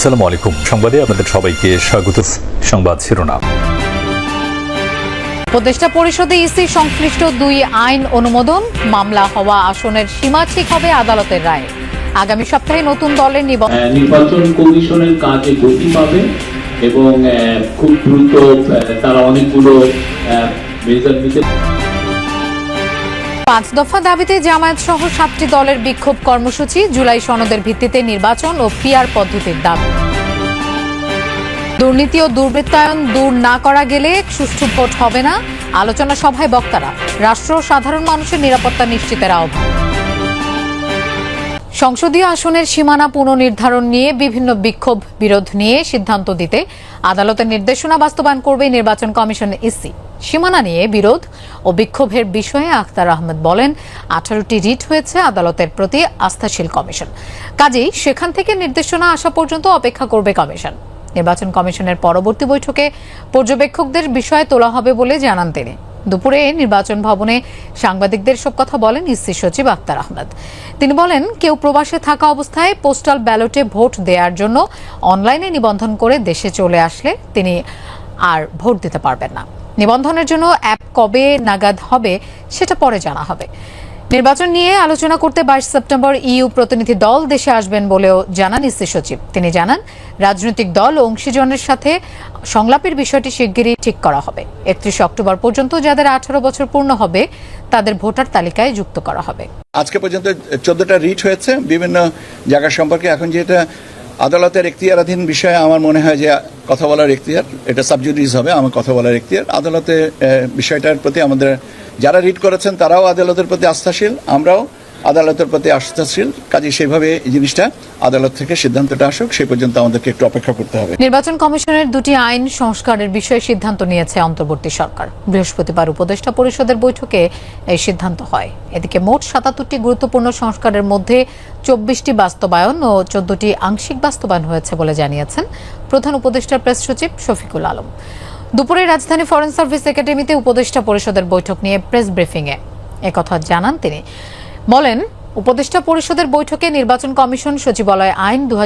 আসসালামু আলাইকুম। সংবাদে আপনাদের সবাইকে স্বাগত। সংবাদ শিরোনাম। উপদেষ্টা পরিষদে ইসি সংশ্লিষ্ট দুই আইন অনুমোদন মামলা হওয়া আসনের সীমা ঠিক হবে আদালতের রায়। আগামী সপ্তাহে নতুন দলের নিবন্ধন নির্বাচন কমিশনের কাজে গতি পাবে এবং খুব দ্রুত তারা অনেকগুলো মেজার নিতে পাঁচ দফা দাবিতে জামায়াত সহ সাতটি দলের বিক্ষোভ কর্মসূচি, জুলাই সনদের ভিত্তিতে নির্বাচন ও পিয়ার পদ্ধতির দাবি। দুর্নীতি ও দুর্বৃত্তায়ন দূর না করা গেলে সুষ্ঠু ভোট হবে না, আলোচনা সভায় বক্তারা। রাষ্ট্র সাধারণ মানুষের নিরাপত্তা নিশ্চিতের আহ্বান। সংসদীয় আসনের সীমানা পুনর্নির্ধারণ নিয়ে বিভিন্ন বিক্ষোভ বিরোধ নিয়ে সিদ্ধান্ত দিতে আদালতের নির্দেশনা বাস্তবায়ন করবে নির্বাচন কমিশন ইসি। সীমানা নিয়ে বিরোধ ও বিক্ষোভের বিষয়ে আখতার আহমেদ বলেন, আঠারোটি রিট হয়েছে আদালতের প্রতি আস্থাশীল কমিশন। কাজেই সেখান থেকে নির্দেশনা আসা পর্যন্ত অপেক্ষা করবে কমিশন। নির্বাচন কমিশনের পরবর্তী বৈঠকে পর্যবেক্ষকদের বিষয়ে তোলা হবে বলে জানান তিনি। দুপুরে নির্বাচন ভবনে সাংবাদিকদের সব কথা বলেন ইসি সচিব আক্তার আহমেদ। তিনি বলেন, কেউ প্রবাসে থাকা অবস্থায় পোস্টাল ব্যালটে ভোট দেওয়ার জন্য অনলাইনে নিবন্ধন করে দেশে চলে আসলে তিনি আর ভোট দিতে পারবেন না। নিবন্ধনের জন্য অ্যাপ কবে নাগাদ হবে সেটা পরে জানা হবে। নির্বাচন নিয়ে আলোচনা করতে বাইশ সেপ্টেম্বর ইউ প্রতিনিধি দল দেশে আসবেন বলেও জানান ইসি সচিব। তিনি জানান, রাজনৈতিক দল ও অংশীজনের সাথে সংলাপের বিষয়টি শিগগিরই ঠিক করা হবে। একত্রিশ অক্টোবর পর্যন্ত যাদের আঠারো বছর পূর্ণ হবে, তাদের ভোটার তালিকায় যুক্ত করা হবে। আজকে পর্যন্ত চোদ্দটা রিট হয়েছে বিভিন্ন জায়গা সম্পর্কে। এখন যেটা আদালতের এখতিয়ারাধীন বিষয়ে আমার মনে হয় যে কথা বলার এখতিয়ার, এটা সাবজুডিস হবে, আমার কথা বলার এখতিয়ার। আদালতে বিষয়টার প্রতি আমাদের যারা রিড করেছেন, তারাও আদালতের প্রতি আস্থাশীল, আমরাও আদালতের প্রতি আস্থাশীল কাজে সেইভাবে এই জিনিসটা আদালত থেকে সিদ্ধান্তটা আসুক সেই পর্যন্ত আমাদেরকে একটু অপেক্ষা করতে হবে। নির্বাচন কমিশনের দুটি আইন সংস্কারের বিষয়ে সিদ্ধান্ত নিয়েছে অন্তর্বর্তী সরকার। বৃহস্পতিবার উপদেষ্টা পরিষদের বৈঠকে এই সিদ্ধান্ত হয়। এদিকে মোট সাতাত্তরটি গুরুত্বপূর্ণ সংস্কারের মধ্যে চব্বিশটি বাস্তবায়ন ও চোদ্দটি আংশিক বাস্তবায়ন হয়েছে বলে জানিয়েছেন প্রধান উপদেষ্টার প্রেস সচিব শফিকুল আলম। দুপুরে রাজধানী ফরেন সার্ভিস একাডেমিতে উপদেষ্টা পরিষদের বৈঠক নিয়ে প্রেস ব্রিফিংয়ে। একথা জানান তিনি। বলেন, উপদেষ্টা পরিষদের বৈঠকে নির্বাচন কমিশন সচিবালয় আইন দু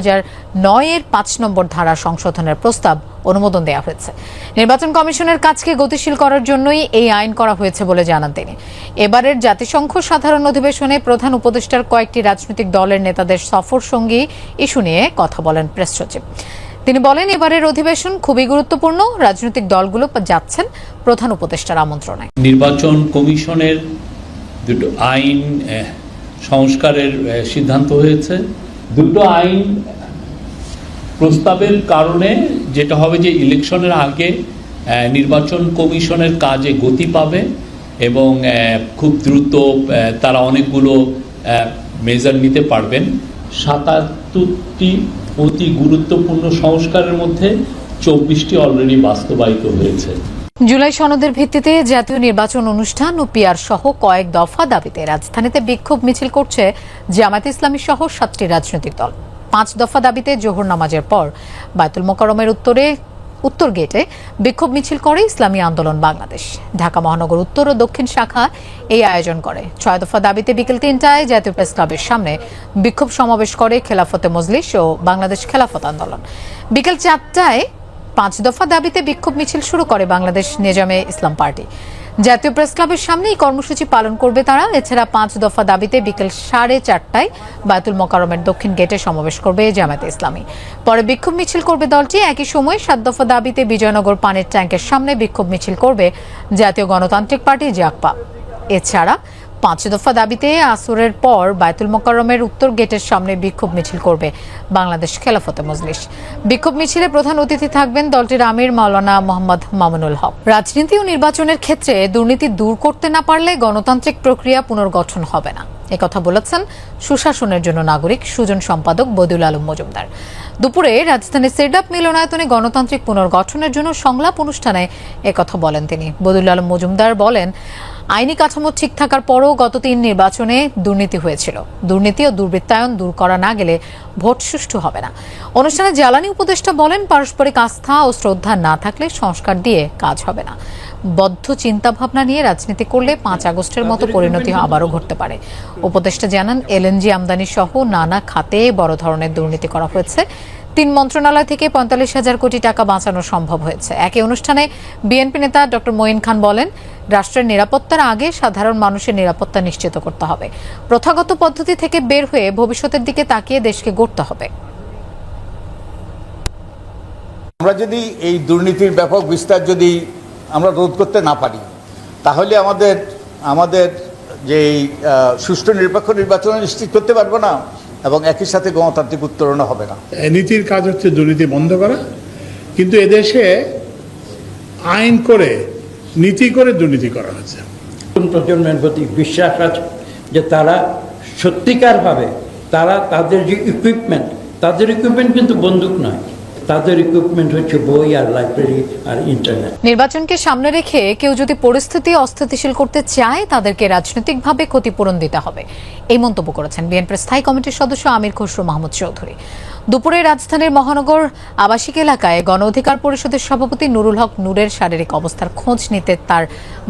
এর পাঁচ নম্বর ধারা সংশোধনের প্রস্তাব অনুমোদন দেওয়া হয়েছে। নির্বাচন কমিশনের কাজকে গতিশীল করার জন্যই এই আইন করা হয়েছে বলে জানান তিনি। এবারের জাতিসংঘ সাধারণ অধিবেশনে প্রধান উপদেষ্টার কয়েকটি রাজনৈতিক দলের নেতাদের সফর সঙ্গী ইস্যু নিয়ে কথা বলেন প্রেস সচিব। তিনি বলেন, এবারের অধিবেশন খুবই গুরুত্বপূর্ণ, রাজনৈতিক দলগুলো যাচ্ছেন প্রধান উপদেষ্টার আমন্ত্রণে। নির্বাচন কমিশনের দুটো আইন সংস্কারের সিদ্ধান্ত হয়েছে। দুটো আইন প্রস্তাবের কারণে যেটা হবে যে ইলেকশনের আগে নির্বাচন কমিশনের কাজে গতি পাবে এবং খুব দ্রুত তারা অনেকগুলো মেজার নিতে পারবেন। সাতাত্তরটি অতি গুরুত্বপূর্ণ সংস্কারের মধ্যে চব্বিশটি অলরেডি বাস্তবায়িত হয়েছে। জুলাই সনদের ভিত্তিতে জাতীয় নির্বাচন অনুষ্ঠান ও পিয়ার সহ কয়েক দফা দাবিতে রাজধানীতে বিক্ষোভ মিছিল করছে জামায়াত ইসলামী সহ সাতটি রাজনৈতিক দল। পাঁচ দফা দাবিতে জোহর নামাজের পর বায়তুল মোকারমের উত্তরে, উত্তর গেটে বিক্ষোভ মিছিল করে ইসলামী আন্দোলন বাংলাদেশ। ঢাকা মহানগর উত্তর ও দক্ষিণ শাখা এই আয়োজন করে। ছয় দফা দাবিতে বিকেল তিনটায় জাতীয় প্রেস ক্লাবের সামনে বিক্ষোভ সমাবেশ করে খেলাফতে মজলিস ও বাংলাদেশ খেলাফত আন্দোলন। বিকেল চারটায় পাঁচ দফা দাবিতে বিক্ষোভ মিছিল শুরু করে বাংলাদেশ নিজামে ইসলাম পার্টি। জাতীয় প্রেস ক্লাবের সামনে এই কর্মসূচি পালন করবে তারা। এছাড়া পাঁচ দফা দাবিতে বিকেল সাড়ে চারটায় বায়তুল মোকারমের দক্ষিণ গেটে সমাবেশ করবে জামায়াতে ইসলামী। পরে বিক্ষোভ মিছিল করবে দলটি। একই সময় সাত দফা দাবিতে বিজয়নগর পানির ট্যাঙ্কের সামনে বিক্ষোভ মিছিল করবে জাতীয় গণতান্ত্রিক পার্টি জাকপা এছাড়া পাঁচ দফা দাবিতে আসরের পর বায়তুল মোকাররমের উত্তর গেটের সামনে বিক্ষোভ মিছিল করবে বাংলাদেশ খেলাফত মজলিস। বিক্ষোভ মিছিলে প্রধান অতিথি থাকবেন দলটির আমির মাওলানা মোহাম্মদ মামুনুল হক। রাজনীতি ও নির্বাচনের ক্ষেত্রে দুর্নীতি দূর করতে না পারলে গণতান্ত্রিক প্রক্রিয়া পুনর্গঠন হবে না। একথা বলেছেন সুশাসনের জন্য নাগরিক সুজন সম্পাদক বদিউল আলম মজুমদার। দুপুরে রাজধানীর সেডাপ মিলনায়তনে গণতান্ত্রিক পুনর্গঠনের জন্য সংলাপ অনুষ্ঠানে একথা বলেন তিনি। বদিউল আলম মজুমদার বলেন, আইনি কাঠামো ঠিক থাকার পরও গত তিন নির্বাচনে দুর্নীতি হয়েছিল। দুর্নীতি ও দুর্বৃত্তায়ন দূর করা না গেলে ভোট সুষ্ঠু হবে না। অনুষ্ঠানে জ্বালানি উপদেষ্টা বলেন, পারস্পরিক আস্থা ও শ্রদ্ধা না থাকলে সংস্কার দিয়ে কাজ হবে না। বদ্ধ চিন্তাভাবনা নিয়ে রাজনীতি করলে পাঁচ আগস্টের মতো পরিণতি আবারও ঘটতে পারে। উপদেষ্টা জানান, এলএনজি আমদানি সহ নানা খাতে বড় ধরনের দুর্নীতি করা হয়েছে। তিন মন্ত্রণালয় থেকে পঁয়তাল্লিশ হাজার কোটি টাকা বাঁচানো সম্ভব হয়েছে। একই অনুষ্ঠানে বিএনপি নেতা ডক্টর মঈন খান বলেন, রাষ্ট্রের নিরাপত্তার আগে সাধারণ মানুষের নিরাপত্তা নিশ্চিত করতে হবে। প্রথাগত পদ্ধতি থেকে বের হয়ে ভবিষ্যতের দিকে তাকিয়ে দেশকে গড়তে হবে। আমরা যদি এই দুর্নীতির ব্যাপক বিস্তার যদি আমরা রোধ করতে না পারি। তাহলে আমাদের আমাদের যে এই, সুষ্ঠু নিরপেক্ষ নির্বাচন নিশ্চিত করতে পারব না এবং একই সাথে গণতান্ত্রিক উত্তরণও হবে না। এই নীতির কাজ হচ্ছে দুর্নীতি বন্ধ করা কিন্তু এদেশে আইন করে নীতি করে দুর্নীতি করা হচ্ছে। নতুন প্রজন্মের প্রতি বিশ্বাস আছে যে তারা সত্যিকারভাবে তারা তাদের যে ইকুইপমেন্ট তাদের ইকুইপমেন্ট কিন্তু বন্দুক নয়। তাদের ইকুইপমেন্ট হচ্ছে বই আর লাইব্রেরি আর ইন্টারনেট নির্বাচনকে সামনে রেখে কেউ যদি পরিস্থিতি অস্থিতিশীল করতে চায়, তাদেরকে রাজনৈতিকভাবে ক্ষতিপূরণ দিতে হবে। এই মন্তব্য করেছেন বিএনপির স্থায়ী কমিটির সদস্য আমির খসরু মাহমুদ চৌধুরী। দুপুরে রাজধানীর মহানগর আবাসিক এলাকায় গণ অধিকার পরিষদের সভাপতি নুরুল হক নূরের শারীরিক অবস্থার খোঁজ নিতে তার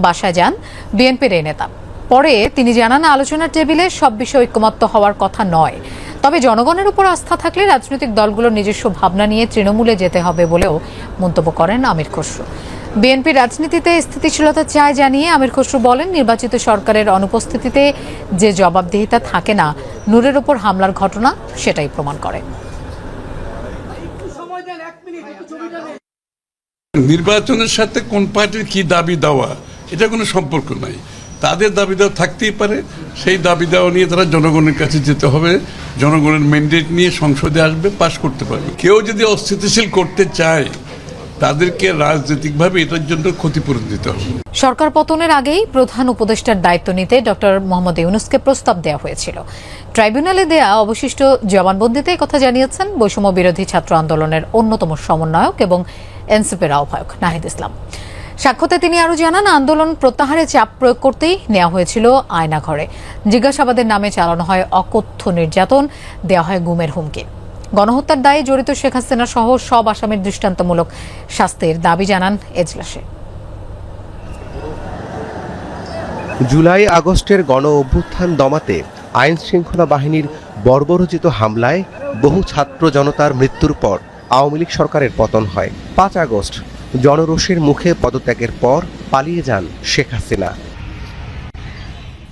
বাসায় যান বিএনপির এই নেতা। পরে তিনি জানান, আলোচনার টেবিলে সব বিষয়ে ঐক্যমত্য হওয়ার কথা নয়। তবে জনগণের উপর আস্থা থাকলে রাজনৈতিক দলগুলোর নিজস্ব ভাবনা নিয়ে তৃণমূলে যেতে হবে বলেও মন্তব্য করেন আমির খসরু। বিএনপি রাজনীতিতে স্থিতিশীলতা চায় জানিয়ে আমির খসরু বলেন, নির্বাচিত সরকারের অনুপস্থিতিতে যে জবাবদিহিতা থাকে না, নূরের উপর হামলার ঘটনা সেটাই প্রমাণ করে। নির্বাচনের সাথে কোন পার্টির কি দাবি দেওয়া এটা কোনো সম্পর্ক নাই। তাদের দাবি দেওয়া থাকতেই পারে, সেই দাবি দেওয়া নিয়ে তারা জনগণের কাছে যেতে হবে, জনগণের ম্যান্ডেট নিয়ে সংসদে আসবে পাশ করতে পারবে। কেউ যদি অস্থিতিশীল করতে চায়, তাদেরকে রাজনৈতিকভাবে এটার জন্য ক্ষতিপূরণ দিতে হবে। সরকার পতনের আগেই প্রধান উপদেষ্টার দায়িত্ব নিতে ডক্টর মোহাম্মদ ইউনুসকে প্রস্তাব দেওয়া হয়েছিল। ট্রাইব্যুনালে দেয়া অবশিষ্ট জবানবন্দিতে কথা জানিয়েছেন বৈষম্য বিরোধী ছাত্র আন্দোলনের অন্যতম সমন্বয়ক এবং এনসিপির আহ্বায়ক নাহিদ ইসলাম। সাক্ষ্যতে তিনি আরও জানান, আন্দোলন প্রত্যাহারে চাপ প্রয়োগ করতেই নেওয়া হয়েছিল আয়নাঘরে। জিজ্ঞাসাবাদের নামে চালানো হয় অকথ্য নির্যাতন দেওয়া হয় গুমের হুমকি। গণহত্যার দায়ে জড়িত শেখ হাসিনা সহ সব আসামির দৃষ্টান্তমূলক শাস্তির দাবি জানান এজলাসে। জুলাই আগস্টের গণ অভ্যুত্থান দমাতে আইন শৃঙ্খলা বাহিনীর বর্বরচিত হামলায় বহু ছাত্র জনতার মৃত্যুর পর আওয়ামী লীগ সরকারের পতন হয়। পাঁচ আগস্ট জনরোষের মুখে পদত্যাগের পর পালিয়ে যান শেখ হাসিনা।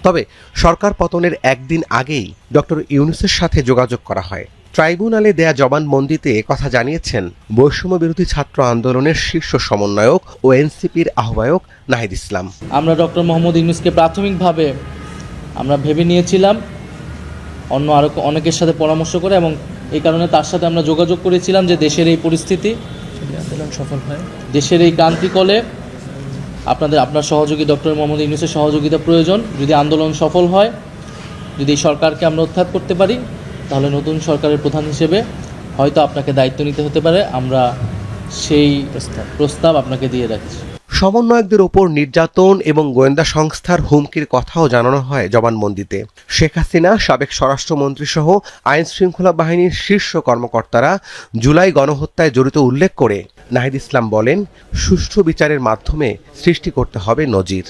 তবে সরকার পতনের একদিন আগেই ডক্টর ইউনুসের সাথে যোগাযোগ করা হয়। ট্রাইব্যুনালে দেয়া জবানবন্দিতে কথা জানিয়েছেন বৈষম্য বিরোধী ছাত্র আন্দোলনের শীর্ষ সমন্বয়ক ও এনসিপির আহ্বায়ক নাহিদ ইসলাম। আমরা ডক্টর মোহাম্মদ ইউনুসকে প্রাথমিকভাবে আমরা ভেবে নিয়েছিলাম, অন্য আরও অনেকের সাথে পরামর্শ করে এবং এই কারণে তার সাথে আমরা যোগাযোগ করেছিলাম যে দেশের এই পরিস্থিতি সফল হয়। দেশের এই ক্রান্তিকলে আপনাদের আপনার সহযোগী ডক্টর মোহাম্মদ ইউনুসের সহযোগিতা প্রয়োজন। যদি আন্দোলন সফল হয় যদি এই সরকারকে আমরা উত্থাত করতে পারি তাহলে নতুন সরকারের প্রধান হিসেবে হয়তো আপনাকে দায়িত্ব নিতে হতে পারে। আমরা সেই প্রস্তাব আপনাকে দিয়ে রাখছি। সমন্বয়কদের ওপর নির্যাতন এবং গোয়েন্দা সংস্থার হুমকির কথাও জানানো হয় জবানবন্দিতে। শেখ হাসিনা, সাবেক স্বরাষ্ট্রমন্ত্রী সহ আইন শৃঙ্খলা বাহিনীর শীর্ষ কর্মকর্তারা জুলাই গণহত্যায় জড়িত উল্লেখ করে নাহিদ ইসলাম বলেন, সুষ্ঠু বিচারের মাধ্যমে সৃষ্টি করতে হবে নজির।